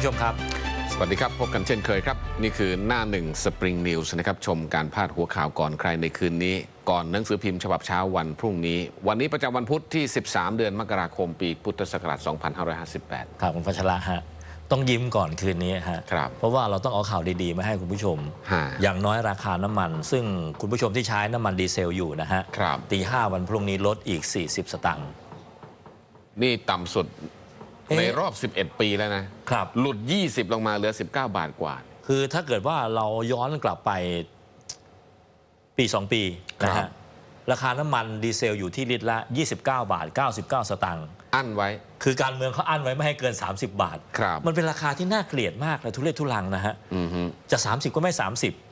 วัสดีครับคุณผู้ชมครับ สวัสดีครับ พบกันเช่นเคยครับ นี่คือหน้าหนึ่งสปริงนิวส์นะครับ ชมการพาดหัวข่าวก่อนใครในคืนนี้ ก่อนหนังสือพิมพ์ฉบับเช้าวันพรุ่งนี้ วันนี้ประจำวันพุธที่ 13 เดือนมกราคมปีพุทธศักราช 2558 ครับคุณพัชระฮะต้องยิ้มก่อนคืนนี้ฮะครับเพราะว่าเราต้องเอาข่าวดีๆ มาให้คุณผู้ชมฮะอย่างน้อยราคาน้ำมัน ซึ่งคุณผู้ชมที่ใช้น้ำมันดีเซลอยู่นะฮะครับตีห้าวันพรุ่งนี้ลดอีก 40 สตางค์นี่ต่ำสุดเอ๊ะ ในรอบ 11 ปีแล้วนะครับ หลุด 20 ลงมาเหลือ 19 บาทกว่า คือถ้าเกิดว่าเราย้อนกลับไปปี 2 ปีนะครัฮะบ ราคาน้ำมันดีเซลอยู่ที่ลิตรละ 29 บาท 99 สตางค์อั้นไว้ คือการเมืองเขาอั้นไว้ไม่ให้เกิน 30 บาท ครับ มันเป็นราคาที่น่าเกลียดมากเลยทุเรศทุลังนะฮะอือฮึ จะ 30 ก็ไม่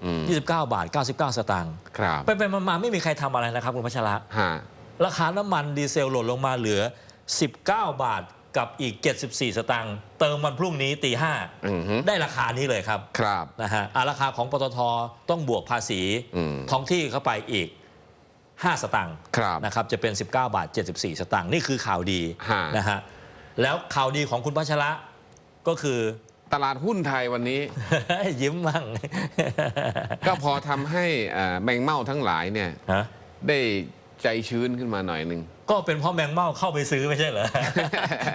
อืม 30 29 บาท 99 สตางค์ครับไปไปมาๆไม่มีใครทำอะไรนะครับคุณพัชระ ฮะราคาน้ำมันดีเซลหล่นลงมาเหลือ 19 บาท กับอีก 74 สตางค์เติมวันพรุ่งนี้ตีห้าอือฮึ ได้ราคานี้เลยครับครับ นะฮะอะราคาของปตทต้องบวกภาษีอืม ท้องที่เข้าไปอีก 5 สตางค์ครับ นะครับจะเป็น 19 บาท 74 สตางค์นี่คือข่าวดีฮะ นะฮะแล้วข่าวดีของคุณพัชระก็คือ ตลาดหุ้นไทยวันนี้ ยิ้มมั่งก็พอทำให้อ่าแมงเม่าทั้งหลายเนี่ย ฮะ ได้ใจชื้นขึ้นมาหน่อยหนึ่ง ก็เป็นเพราะแมงเม่าเข้าไปซื้อไม่ใช่เหรอ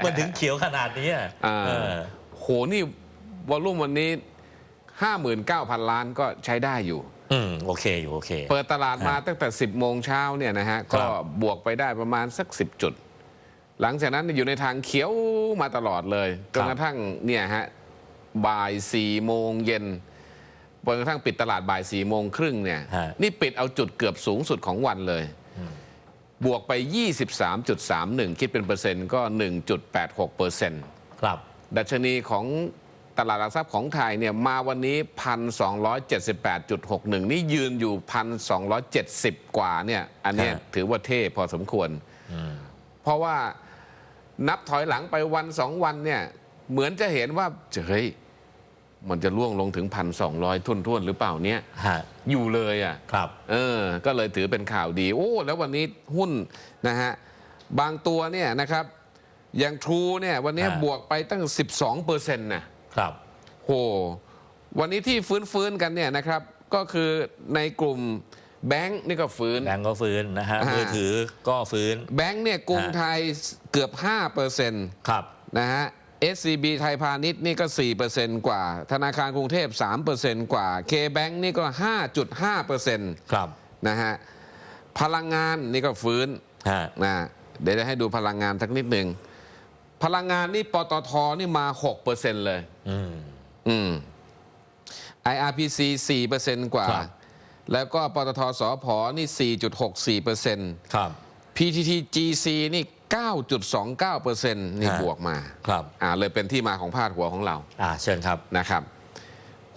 มันถึงเขียวขนาดนี้อะอ่า เออ โหนี่วอลลุ่มวันนี้ 59,000 ล้านก็ใช้ได้อยู่ อืม โอเคอยู่โอเค เปิดตลาดมาตั้งแต่ 10 โมงเช้าเนี่ยนะฮะ ครัก็บ บวกไปได้ประมาณสัก 10 จุด หลังจากนั้นอยู่ในทางเขียวมาตลอดเลยจนกระทั่งเนี่ยฮะบ่าย 4 โมงเย็นจนกระทั่งปิดตลาดบ่าย 4 โมงครึ่งเนี่ย ฮะ นี่ปิดเอาจุดเกือบสูงสุดของวันเลย บวกไป 23.31 คิดเป็นเปอร์เซ็นต์ก็ 1.86เปอร์เซ็นต์ครับ ดัชนีของตลาดหลักทรัพย์ของไทยเนี่ยมาวันนี้ 1,278.61 นี่ยืนอยู่ 1,270 กว่าเนี่ยอันเนี้ยฮะถือว่าเท่พอสมควร เพราะว่านับถอยหลังไปวันสองวันเนี่ยเหมือนจะเห็นว่าเฮ้ย มันจะล่วงลงถึง1,200ทุ่นท่วนๆหรือเปล่าเนี่ยฮะอยู่เลยอะครับ เออ ก็เลยถือเป็นข่าวดี โอ้ แล้ววันนี้หุ้นนะฮะ บางตัวเนี่ยนะครับ อย่างทรูเนี่ยวันนี้ฮะ บวกไปตั้ง 12เปอร์เซ็นต์นะครับ โห วันนี้ที่ฟื้นฟื้นๆกันเนี่ยนะครับ ก็คือในกลุ่มแบงค์นี่ก็ฟื้น แบงก์ก็ฟื้นนะฮะอ่ามื มือถือก็ฟื้น แบงค์เนี่ยกรุงฮะ ไทยเกือบ5เปอร์เซ็นต์ ครับ นะฮะ SCB ไทยพาณิชย์นี่ก็ 4%กว่า ธนาคารกรุงเทพ 3%กว่า K-Bank นี่ก็ 5.5%ครับนะฮะพลังงานนี่ก็ฟื้นฮะนะเดี๋ยวจะให้ดูพลังงานสักนิดหนึ่ง พลังงานนี่ปตทนี่มา 6%เลยอืมอืม IRPC 4%กว่าครับแล้วก็ปตทสพนี่ 4.64%ครับ PTTGC นี่ 9.29%นี่ฮะบวกมาครับอ่าเลยเป็นที่มาของพาดหัวของเราอ่าเชิญครับนะครับ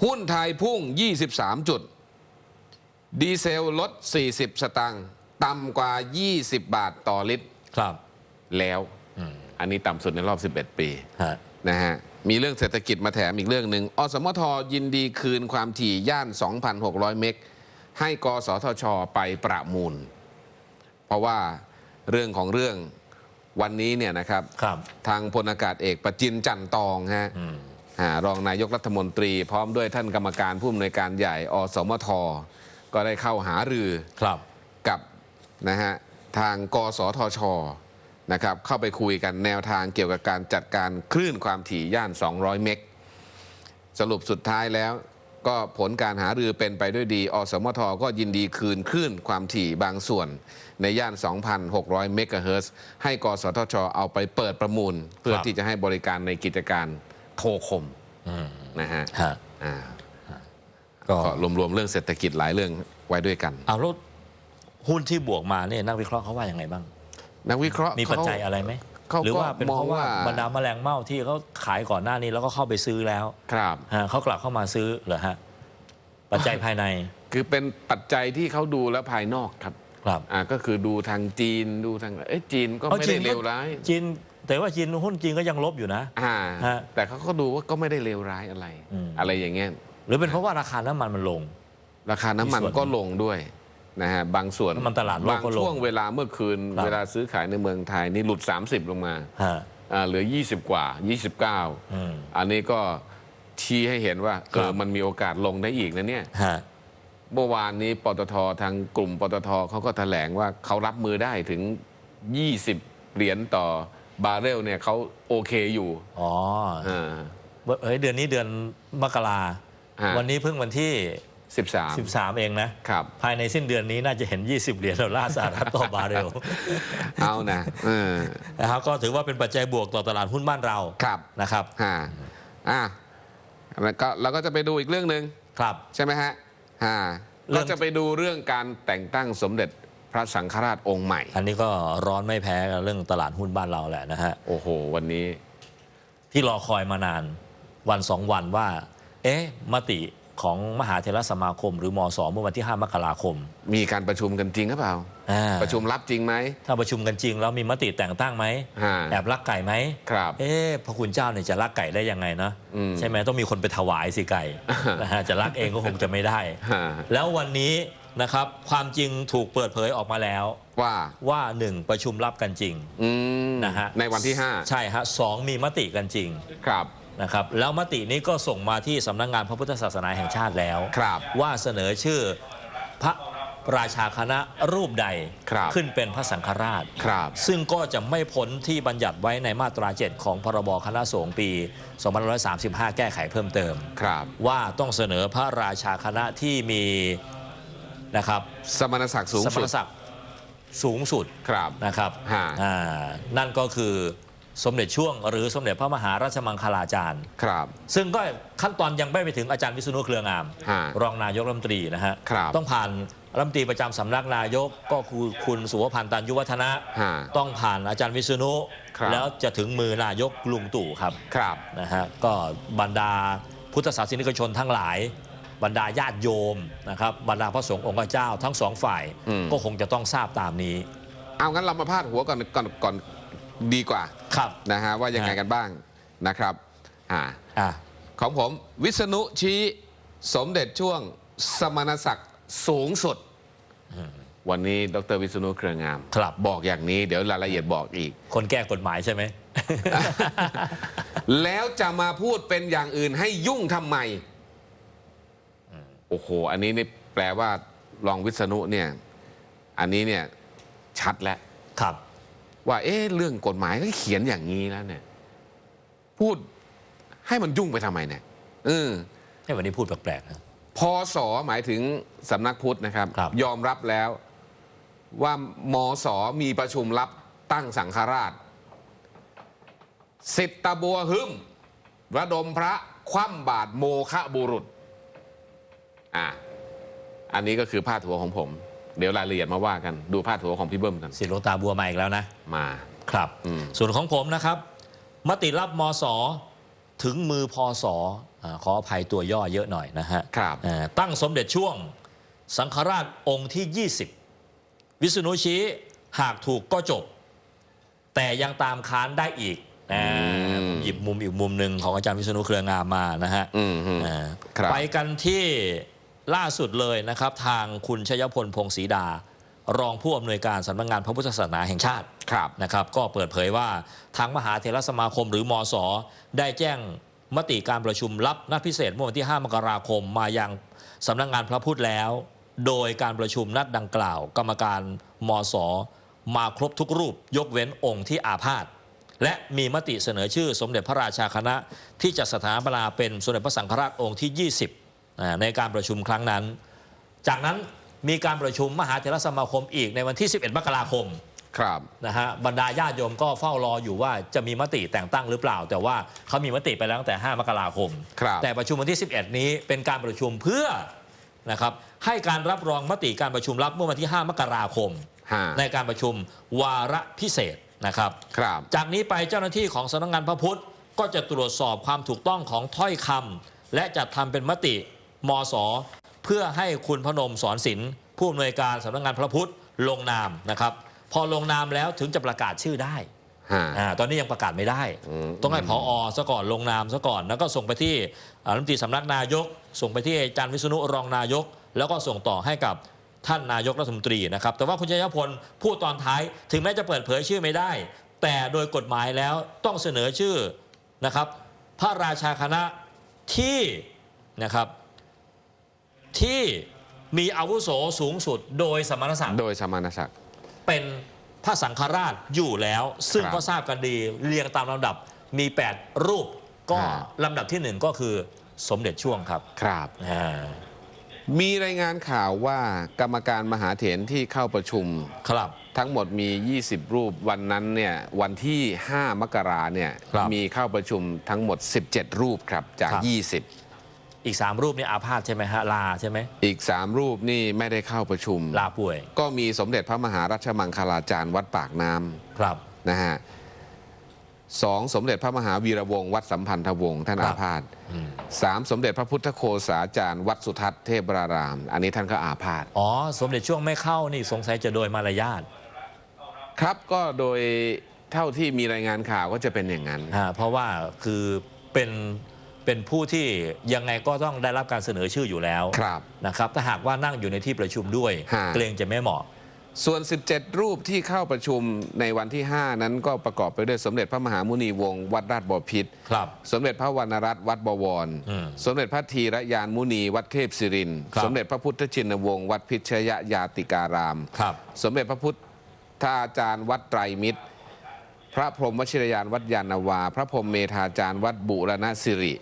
หุ้นไทยพุ่ง 23 จุด ดีเซลลด 40 สตางค์ต่ำกว่า 20 บาทต่อลิตรครับ แล้วอืมอันนี้ต่ำสุดในรอบ 11 ปีฮะนะฮะมีเรื่องเศรษฐกิจมาแถมอีกเรื่องหนึ่งอสมทยินดีคืนความถี่ย่าน 2,600 เมกให้กสทช ไปประมูล เพราะว่าเรื่องของเรื่อง วันนี้เนี่ยนะครับครับทางพลอากาศเอกประจินจันตองฮะอืมอ่ารองนายกรัฐมนตรี พร้อมด้วยท่านกรรมการผู้อำนวยการใหญ่ อสมท ก็ได้เข้าหารือครับกับนะฮะทางกสทชนะครับเข้าไปคุยกันแนวทางเกี่ยวกับการจัดการคลื่นความถี่ย่าน 200 เมกสรุปสุดท้ายแล้ว ก็ผลการหารือเป็นไปด้วยดี อสมทก็ยินดีคืนคลื่นความถี่บางส่วน ในย่าน 2,600 เมกะเฮิรตซ์ให้กสทช เอาไปเปิดประมูล เพื่อครับที่จะให้บริการในกิจการโทรคมอืมนะฮะฮะอ่าก็ก็รวมๆเรื่องเศรษฐกิจหลายเรื่องไว้ด้วยกัน เอาแล้วหุ้นที่บวกมาเนี่ยนักวิเคราะห์เขาว่ายังไงบ้าง นักวิเคราะห์มีปัจจัยเขาอะไรไหม เขาหรือก็ว่าเป็นเพราะมองว่าว่าบรรดาแมลงเม่าที่เขาขายก่อนหน้านี้แล้วก็เข้าไปซื้อแล้วครับ ฮะเขากลับเข้ามาซื้อเหรอฮะปัจจัยภายในคือเป็นปัจจัยที่เขาดูแล้วภายนอกครับครับอ่าก็คือดูทางจีนดูทางเอ้ยจีนก็เอาไม่จีได้นก็เลวร้ายจีนแต่ว่าจีนหุ้นจีนก็ยังลบอยู่นะ อ่าฮะแต่เขาก็ดูว่าก็ไม่ได้เลวร้ายอะไร อืม อะไรอย่างเงี้ยหรือเป็นเพราะว่าราคาน้ำมันมันลง ราคาน้ำมันมีส่วน ก็ลงด้วย นะฮะบางส่วนน้ำมันตลาดโลกบางก็ลงช่วงเวลาเมื่อคืน ครับ เวลาซื้อขายในเมืองไทยนี่หลุด 30 ลงมาฮะ อ่าเหลือ 20 กว่า 29 อืม อันนี้ก็ชี้ให้เห็นว่าเอครัอบมันมีโอกาสลงได้อีกนะเนี่ย ฮะ เมื่อวานนี้ปตททางกลุ่มปตทเขาก็แถลงว่าเขารับมือได้ถึง 20 เหรียญต่อบาร์เรลเนี่ยเขาโอเคอยู่อ๋อ อ่า เฮ้ยเดือนนี้เดือนมกรา ฮะ วันนี้เพิ่งวันที่ 13 13 เองนะ ครับ ภายในสิ้นเดือนนี้น่าจะเห็น 20 เหรียญดอลลาร์สหรัฐต่อบาร์เรลเอานะเออนะครับก็ถือว่าเป็นปัจจัยบวกต่อตลาดหุ้นบ้านเราครับนะครับอ่าอ่าแล้วก็เราก็จะไปดูอีกเรื่องหนึ่งครับ ใช่ไหมฮะอ่าเรื่ก็องจะไปดูเรื่องการแต่งตั้งสมเด็จพระสังฆราชองค์ใหม่ อันนี้ก็ร้อนไม่แพ้กับเรื่องตลาดหุ้นบ้านเราแหละนะฮะ โอ้โห วันนี้ ที่รอคอยมานานวันสองวันว่า เอ๊ะมติ ของมหาเทรสมาคม หรือมสเมื่อวันที่ 5 มกราคม มีการประชุมกันจริงหรือเปล่า อ่าประชุมลับจริงไหม ถ้าประชุมกันจริงแล้วมีมติแต่งตั้งไหมฮะแอบลักไก่ไหมครับ เอ๊ะพระคุณเจ้าเนี่ยจะลักไก่ได้ยังไงนะอืมใช่ไหมต้องมีคนไปถวายสิไก่ นะฮะจะลักเองก็คงจะไม่ได้ ฮะ แล้ววันนี้นะครับความจริงถูกเปิดเผยออกมาแล้ว ว่าว่าหนึ่งประชุมรับกันจริง อืมนะฮะ ในวันที่ ใช่ฮะสองมีมติกันจริง 5 ครับ นะครับแล้วมตินี้ก็ส่งมาที่สำนักงานพระพุทธศาสนาแห่งชาติแล้ว ครับว่าเสนอชื่อพระราชาคณะรูปใดครับขึ้นเป็นพระสังฆราช ครับซึ่งก็จะไม่พ้นที่บัญญัติไว้ในมาตรา7ของพรบคณะสงฆ์ปี2535 แก้ไขเพิ่มเติม ครับ ว่าต้องเสนอพระราชาคณะที่มีนะครับสมณศักดิ์สูงสมสุณดศักดิ์สูงสุดครับนะครับฮะ อ่านั่นก็คือ สมเด็จช่วง หรือสมเด็จพระมหาราชมังคลาจารย์ ครับ ซึ่งก็ขั้นตอนยังไม่ไปถึงอาจารย์วิษณุเครืองาม ฮะรองนายกรัฐมนตรีนะฮะครับต้องผ่านรัฐมนตรีประจำสำนักนายกก็คือคุณสุวพันธ์ตันยุวัฒนะ ฮะต้องผ่านอาจารย์วิษณุครับ แล้วจะถึงมือนายกลุงตู่ครับ ครับ นะฮะก็บรรดาพุทธศาสนิกชนทั้งหลาย บรรดาญาติโยมนะครับบรรดาพระสงฆ์องค์เจ้าทั้งสองฝ่าย อืม ก็คงจะต้องทราบตามนี้ เอางั้นเรามาพาดหัวก่อนก่อนก่อน ดีกว่าครับนะฮะว่ายังไงกันบ้างนะครับอ่าอะของผมวิษณุชี้สมเด็จช่วงสมณศักดิ์สูงสุด วันนี้ดรวิษณุเครืองามครับบอกอย่างนี้เดี๋ยวรายละเอียดบอกอีก คนแก้กฎหมายใช่ไหม แล้วจะมาพูดเป็นอย่างอื่นให้ยุ่งทำไม โอ้โห อันนี้นี่แปลว่ารองวิษณุเนี่ย อันนี้เนี่ยชัดแล้วครับ ว่าเอ๊ะเรื่องกฎหมายก็เขียนอย่างนี้แล้วเนี่ย พูดให้มันยุ่งไปทำไมเนี่ยเออให้วันนี้พูดแปลกๆนะพอสอหมายถึงสำนักพุทธนะครับครับยอมรับแล้วว่ามสมีประชุมรับตั้งสังฆราชสิทธบัวหึมระดมพระคว่ำบาทโมคะบุรุษ อะ อันนี้ก็คือพาดหัวของผม เดี๋ยวรายละเอียดมาว่ากันดูพาดหัวของพี่เบิ้มกันสิทธิ์หลวงตาบัวมาอีกแล้วนะ มา ครับ อืม ส่วนของผมนะครับ มติรับมสถึงมือพศอาขออภัยตัวย่อเยอะหน่อยนะฮะครับ อ่าตั้งสมเด็จช่วง สังฆราชองค์ที่ 20 วิษณุชี้หากถูกก็จบ แต่ยังตามค้านได้อีกอ่าอืมหยิบมุมอีกมุมหนึ่งของอาจารย์วิษณุเครืองามมานะฮะ อืมอืม อ่าครับ ไปกันที่ ล่าสุดเลยนะครับ ทางคุณชยพลพงศรีดา รองผู้อำนวยการสำนักงานพระพุทธศาสนาแห่งชาติครับนะครับ ก็เปิดเผยว่าทางมหาเทรสมาคมหรือมอสอได้แจ้งมติการประชุมลับนัดพิเศษเมื่อวันที่ 5 มกราคมมายังสำนักงานพระพุทธแล้ว โดยการประชุมนัดดังกล่าว กรรมการมอสอมาครบทุกรูป ยกเว้นองค์ที่อาพาธและมีมติเสนอชื่อสมเด็จพระราชาคณะที่จะสถาปนาเป็นสมเด็จพระสังฆราชองค์ที่ 20อ่า ในการประชุมครั้งนั้น จากนั้นมีการประชุมมหาเทรสมาคมอีกในวันที่ 11 มกราคมครับนะฮะบรรดาญาติโยมก็เฝ้ารออยู่ว่าจะมีมติแต่งตั้งหรือเปล่า แต่ว่าเขามีมติไปแล้วตั้งแต่ 5 มกราคมครับ แต่ประชุมวันที่ 11 นี้เป็นการประชุมเพื่อนะครับให้การรับรองมติการประชุมลับเมื่อวันที่ 5 มกราคม ฮะในการประชุมวาระพิเศษนะครับ ครับจากนี้ไปเจ้าหน้าที่ของสำนักงานพระพุทธ ก็จะตรวจสอบความถูกต้องของถ้อยคำและจะทำเป็นมติ มสเพื่อให้คุณพนมสอนศิลป์ผู้อำนวยการสำนักงานพระพุทธลงนามนะครับ พอลงนามแล้วถึงจะประกาศชื่อได้ฮะอ่าตอนนี้ยังประกาศไม่ได้อืมต้องให้พออซะก่อนลงนามซะก่อน แล้วก็ส่งไปที่อ่ารัฐมนตรีสำนักนายก ส่งไปที่อาจารย์วิษณุรองนายก แล้วก็ส่งต่อให้กับท่านนายกรัฐมนตรีนะครับ แต่ว่าคุณชัยพลพูดตอนท้ายถึงแม้จะเปิดเผยชื่อไม่ได้ แต่โดยกฎหมายแล้วต้องเสนอชื่อนะครับ พระราชาคณะที่นะครับ ที่มีอาวุโสสูงสุดโดยสมณศักดิ์โดยสมณศักดิ์เป็นพระสังฆราชอยู่แล้ว ซึ่งครับก็ทราบกันดีเรียงตามลำดับมี 8 รูปก็ฮะลำดับที่หนึ่งก็คือสมเด็จช่วงครับครับอ่ามีรายงานข่าวว่ากรรมการมหาเถรที่เข้าประชุมครับทั้งหมดมี 20 รูปวันนั้นเนี่ยวันที่ 5 มกราเนี่ยครับมีเข้าประชุมทั้งหมด 17 รูปครับจากครับ อีก 3 รูปนี่อาพาธใช่ไหมฮะลาใช่ไหม20อีก 3 รูปนี่ไม่ได้เข้าประชุม ลาป่วย ก็มีสมเด็จพระมหารัชมังคลาจารย์วัดปากน้ครับำนะฮะสองสมเด็จพระมหาวีระวงศ์วัดสัมพันธวงศ์ท่านครัอาบพาธอืมสามสมเด็จพระพุทธโฆษาจารย์วัดสุทัศน์เทพราราม อันนี้ท่านก็อาพาธ อ๋อ สมเด็จช่วงไม่เข้านี่สงสัยจะโดยมารยาทครับก็โดยเท่าที่มีรายงานข่าวก็จะเป็นอย่างนั้นอ่าเพราะว่าคือเป็น เป็นผู้ที่ยังไงก็ต้องได้รับการเสนอชื่ออยู่แล้วครับนะครับถ้าหากว่านั่งอยู่ในที่ประชุมด้วย ฮะ เกรงจะไม่เหมาะ ส่วน 17 รูปที่เข้าประชุมในวันที่ 5 นั้นก็ประกอบไปด้วยสมเด็จพระมหามุนีวงศ์วัดราชบพิตร ครับ สมเด็จพระวรรณรัตน์วัดบวร อืมสมเด็จพระทีระยานมุนีวัดเทพศิรินทร์ครับ สมเด็จพระพุทธชินวงศ์วัดพิชยยาติการาม ครับ สมเด็จพระพุทธาจารย์วัดไตรมิตร พระพรหมวชิรยานวัดยานาวา พระพรหมเมธาจารย์วัดบุรณสิริ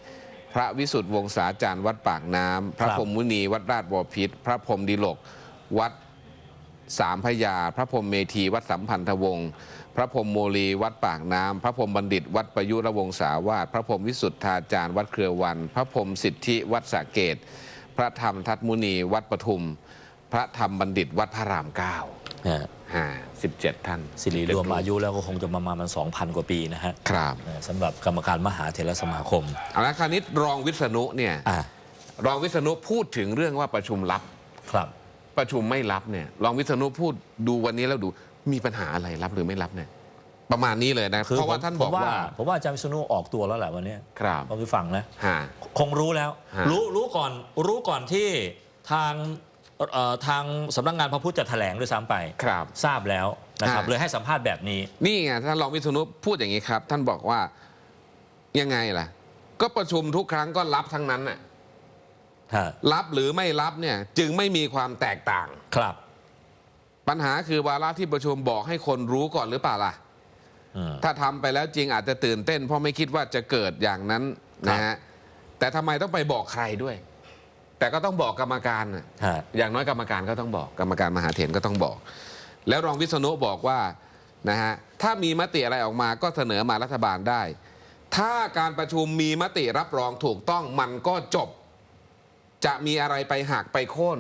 พระวิสุทธิวงศาจารย์วัดปากน้ำพระพรหมมุนีวัดราชบพิตรพระพรหมดิลก วัดสามพระยา พระพรหมเมธี วัดสัมพันธวงศ์พระพรหมโมลีวัดปากน้ำพระพรหมบัณฑิต วัดประยุรวงศาวาสพระพรหมวิสุทธาจารย์วัดเครือวัน พระพรหมสิทธิวัดสระเกตพระธรรมทัตมุนี วัดปทุม พระธรรมบัณฑิต วัดพระรามเก้า สิบเจ็ดท่านสิริรวมอายุแล้วก็คงจะประมาณมัน2,000กว่าปีนะฮะครับนะสำหรับกรรมการมหาเถรสมาคมเอาละคราวนี้รองวิษณุเนี่ยอะรองวิษณุพูดถึงเรื่องว่าประชุมลับครับ ประชุมไม่ลับเนี่ยรองวิษณุพูดดูวันนี้แล้วดูมีปัญหาอะไรรับหรือไม่รับเนี่ยประมาณนี้เลยนะคือเพราะว่าผมท่านผบอมกว่าผมว่าอาจารย์วิษณุออกตัวแล้วแหละวันเนี้ยครับต้องไปฟังนะฮะคงรู้แล้วฮะรู้รู้ก่อนรู้ก่อนที่ทางเอ่อ ทางสำนักงานพระพุทธจะแถลงด้วยซ้ำไปครับทราบแล้วนะครับฮะเลยให้สัมภาษณ์แบบนี้ นี่ไงท่านรองวิษณุพูดอย่างนี้ครับ ท่านบอกว่ายังไงล่ะ ก็ประชุมทุกครั้งก็รับทั้งนั้นน่ะฮะรับหรือไม่รับเนี่ยจึงไม่มีความแตกต่างครับ ปัญหาคือวาระที่ประชุมบอกให้คนรู้ก่อนหรือเปล่าล่ะอืมถ้าทำไปแล้วจริงอาจจะตื่นเต้น เพราะไม่คิดว่าจะเกิดอย่างนั้นครับนะฮะแต่ทำไมต้องไปบอกใครด้วย แต่ก็ต้องบอกกรรมการน่ะฮะ อย่างน้อยกรรมการก็ต้องบอกกรรมการมหาเถรก็ต้องบอก แล้วรองวิษณุบอกว่านะฮะถ้ามีมติอะไรออกมาก็เสนอมารัฐบาลได้ ถ้าการประชุมมีมติรับรองถูกต้องมันก็จบ จะมีอะไรไปหักไปโค่น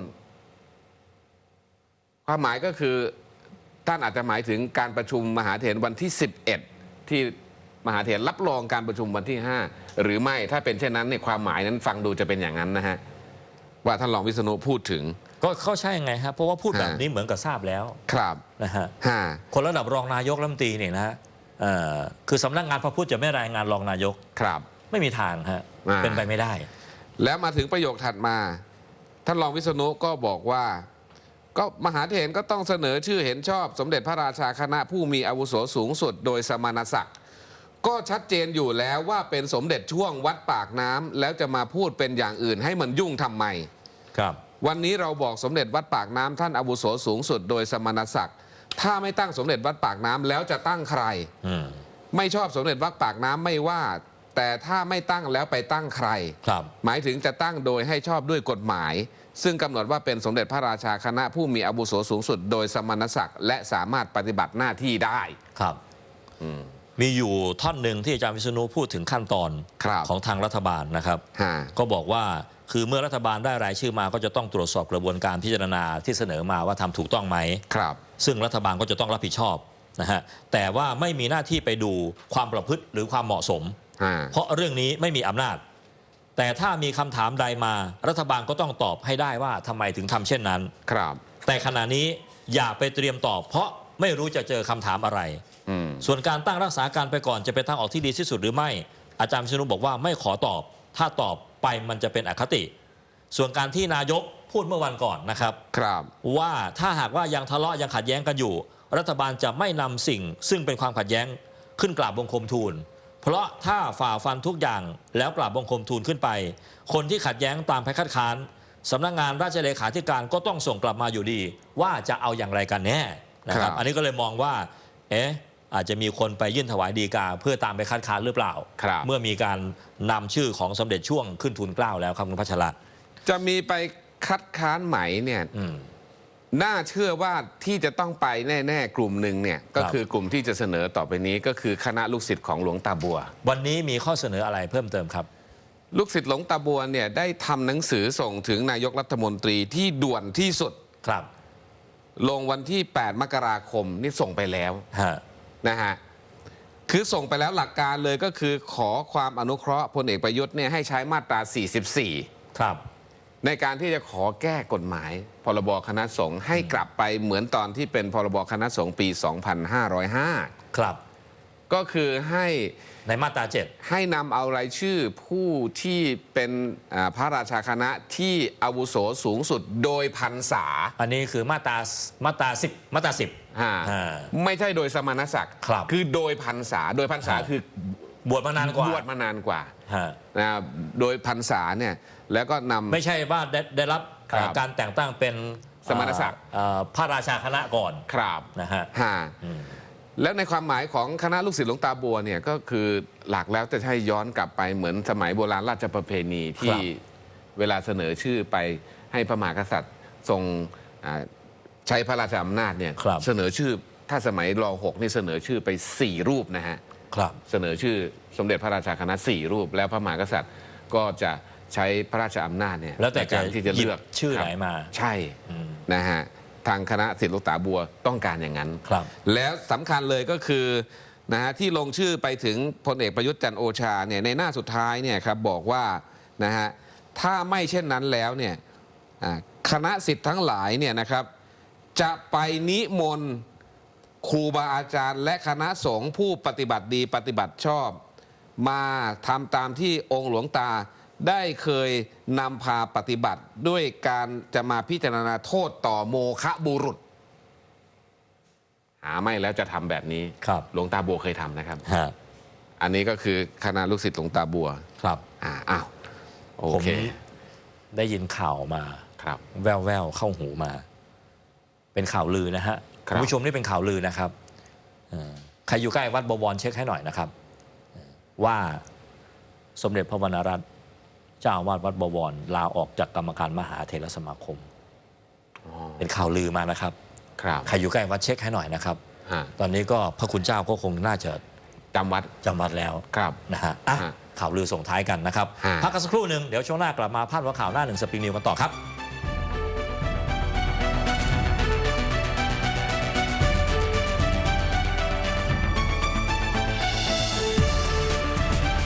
ความหมายก็คือท่านอาจจะหมายถึงการประชุมมหาเถรวันที่ 11 ที่มหาเถรรับรองการประชุมวันที่ 5 หรือไม่ถ้าเป็นเช่นนั้นเนี่ยความหมายนั้นฟังดูจะเป็นอย่างนั้นนะฮะ ว่าท่านรองวิษณุพูดถึง ก็เข้าใช่ไงครับเพราะว่าพูดแบบฮะนี้เหมือนกับทราบแล้วครับนะฮะห้าคนระดับรองนายกรัฐมนตรีเนี่ยนะฮะเอ่อคือสำนักงานพระพุทธจะไม่รายงานรองนายกครับ ไม่มีทางฮะอ่าเป็นไปไม่ได้ แล้วมาถึงประโยคถัดมา ท่านรองวิษณุก็บอกว่าก็มหาเถรก็ต้องเสนอชื่อเห็นชอบ สมเด็จพระราชาคณะผู้มีอาวุโสสูงสุด โดยสมณศักดิ์ ก็ชัดเจนอยู่แล้วว่าเป็นสมเด็จช่วงวัดปากน้ำแล้วจะมาพูดเป็นอย่างอื่นให้มันยุ่งทำไม ครับ วันนี้เราบอกสมเด็จวัดปากน้ำท่านอาวุโสสูงสุดโดยสมณศักดิ์ถ้าไม่ตั้งสมเด็จวัดปากน้ำแล้วจะตั้งใคร อืม ไม่ชอบสมเด็จวัดปากน้ำไม่ว่า แต่ถ้าไม่ตั้งแล้วไปตั้งใคร ครับ หมายถึงจะตั้งโดยให้ชอบด้วยกฎหมาย ซึ่งกำหนดว่าเป็นสมเด็จพระราชาคณะผู้มีอาวุโสสูงสุด โดยสมณศักดิ์และสามารถปฏิบัติหน้าที่ได้ ครับ มีอยู่ท่อนหนึ่งที่อาจารย์วิษณุพูดถึงขั้นตอนครับของทางรัฐบาลนะครับฮะก็บอกว่าคือเมื่อรัฐบาลได้รายชื่อมาก็จะต้องตรวจสอบกระบวนการพิจารณาที่เสนอมาว่าทำถูกต้องไหมครับ ซึ่งรัฐบาลก็จะต้องรับผิดชอบนะฮะแต่ว่าไม่มีหน้าที่ไปดูความประพฤติหรือความเหมาะสมฮะเพราะเรื่องนี้ไม่มีอำนาจ แต่ถ้ามีคำถามใดมา รัฐบาลก็ต้องตอบให้ได้ว่าทำไมถึงทำเช่นนั้นครับ แต่ขณะนี้อย่าไปเตรียมตอบ เพราะไม่รู้จะเจอคำถามอะไรอืม ส่วนการตั้งรักษาการไปก่อนจะเป็นทางออกที่ดีที่สุดหรือไม่ อาจารย์วิษณุบอกว่าไม่ขอตอบ ถ้าตอบไปมันจะเป็นอคติ ส่วนการที่นายกพูดเมื่อวันก่อนนะครับ ครับ ว่าถ้าหากว่ายังทะเลาะยังขัดแย้งกันอยู่ รัฐบาลจะไม่นำสิ่ง ซึ่งเป็นความขัดแย้งขึ้นกราบบังคมทูล เพราะถ้าฝ่าฟันทุกอย่างแล้วกราบบังคมทูลขึ้นไป คนที่ขัดแย้งตามแพ้คัดค้านสำนักงานราชเลขาธิการก็ต้องส่งกลับมาอยู่ดี ว่าจะเอาอย่างไรกันแน่นะคครัรับบอันนี้ก็เลยมองว่า เอ๊ะ อาจจะมีคนไปยื่นถวายดีกา เพื่อตามไปคัดค้านหรือเปล่าครับเมื่อมีการนำชื่อของสมเด็จช่วงขึ้นทูลเกล้าแล้วครับคุณพัชระจะมีไปคัดค้านไหมเนี่ยอืมน่าเชื่อว่าที่จะต้องไปแน่ ๆ กลุ่มหนึ่งเนี่ยก็ครับคือกลุ่มที่จะเสนอต่อไปนี้ก็คือคณะลูกศิษย์ของหลวงตาบัว วันนี้มีข้อเสนออะไรเพิ่มเติมครับลูกศิษย์หลวงตาบัวเนี่ยได้ทำหนังสือส่งถึงนายกรัฐมนตรีที่ด่วนที่สุดครับ ลงวันที่ 8 มกราคมนี่ส่งไปแล้วฮะ นะฮะคือส่งไปแล้วหลักการเลยก็คือขอความอนุเคราะห์พลเอกประยุทธ์เนี่ยให้ใช้มาตรา 44 ครับ ในการที่จะขอแก้กฎหมาย พรบคณะสงฆ์ให้กลับไปเหมือนตอนที่เป็นพรบคณะสงฆ์ปี 2505 ครับ ก็คือให้ในมาตราเจ็ดให้นำเอารายชื่อผู้ที่เป็นอ่าพระราชาคณะที่อาวุโสสูงสุดโดยพรรษา อันนี้คือมาตรามาตราสิบมาตราสิบอ่าอ่า ไม่ใช่โดยสมณศักดิ์ครับคือโดยพรรษา โดยพรรษาครับคือบวชมานานกว่าบวชมานานกว่าฮะนะโดยพรรษาเนี่ยแล้วก็นำไม่ใช่ว่าได้ได้รับครับเอ่อการแต่งตั้งเป็นสมณศักดิ์เอ่อพระราชาคณะก่อนครับนะฮะฮะอืมแล้วในความหมายของคณะลูกศิษย์หลวงตาบัวเนี่ยก็คือหลักแล้วจะให้ย้อนกลับไปเหมือนสมัยโบราณราชประเพณีที่เวลาเสนอชื่อไปให้พระมหากษัตริย์ทรงอ่า ใช้พระราชอำนาจเนี่ยครับ เสนอชื่อถ้าสมัยรอหกนี่เสนอชื่อไปสี่รูปนะฮะ ครับ เสนอชื่อสมเด็จพระราชาคณะสี่รูป แล้วพระมหากษัตริย์ก็จะใช้พระราชอำนาจเนี่ยแล้วแต่ในการที่จะหยิบเลือกชื่อครับไหนมาใช่อืมนะฮะทางคณะศิษย์หลวงตาบัวต้องการอย่างนั้น ครับ แล้วสำคัญเลยก็คือนะฮะที่ลงชื่อไปถึงพลเอกประยุทธ์จันทร์โอชาเนี่ยในหน้าสุดท้ายเนี่ยครับบอกว่านะฮะถ้าไม่เช่นนั้นแล้วเนี่ยอ่าคณะสิทธิ์ทั้งหลายเนี่ยนะครับ จะไปนิมนต์ครูบาอาจารย์ และคณะสงฆ์ผู้ปฏิบัติดีปฏิบัติชอบ มาทำตามที่องค์หลวงตาได้เคยนำพาปฏิบัติด้วยการจะมาพิจารณาโทษต่อโมฆะบุรุษ หาไม่แล้วจะทำแบบนี้ครับ หลวงตาบัวเคยทำนะครับ ฮะอันนี้ก็คือคณะลูกศิษย์หลวงตาบัวครับ อ่าอ้าวโอผมเคได้ยินข่าวมา ครับ แววแววๆ เข้าหูมา เป็นข่าวลือนะฮะครับณผู้ชมนี่เป็นข่าวลือนะครับเอ่อใครอยู่ใกล้วัดบวรเช็คให้หน่อยนะครับเอ่อว่าสมเด็จพระวรรณรัตน์เจ้าอาวาดวัดบวรลาออกจากกรรมการมหาเถรสมาคม อ๋อเป็นข่าวลือมานะครับ ครับใครอยู่ใกล้วัดเช็คให้หน่อยนะครับ ฮะตอนนี้ก็พระคุณเจ้าก็คงน่าจะจำวัดจำวัดแล้ว ครับ นะฮะอะฮะข่าวลือส่งท้ายกันนะครับ ฮะ พักกันสักครู่หนึ่งเดี๋ยวช่วงหน้ากลับมาพาดหัวข่าวหน้าหนึ่งสปริงนิวกันต่อครับ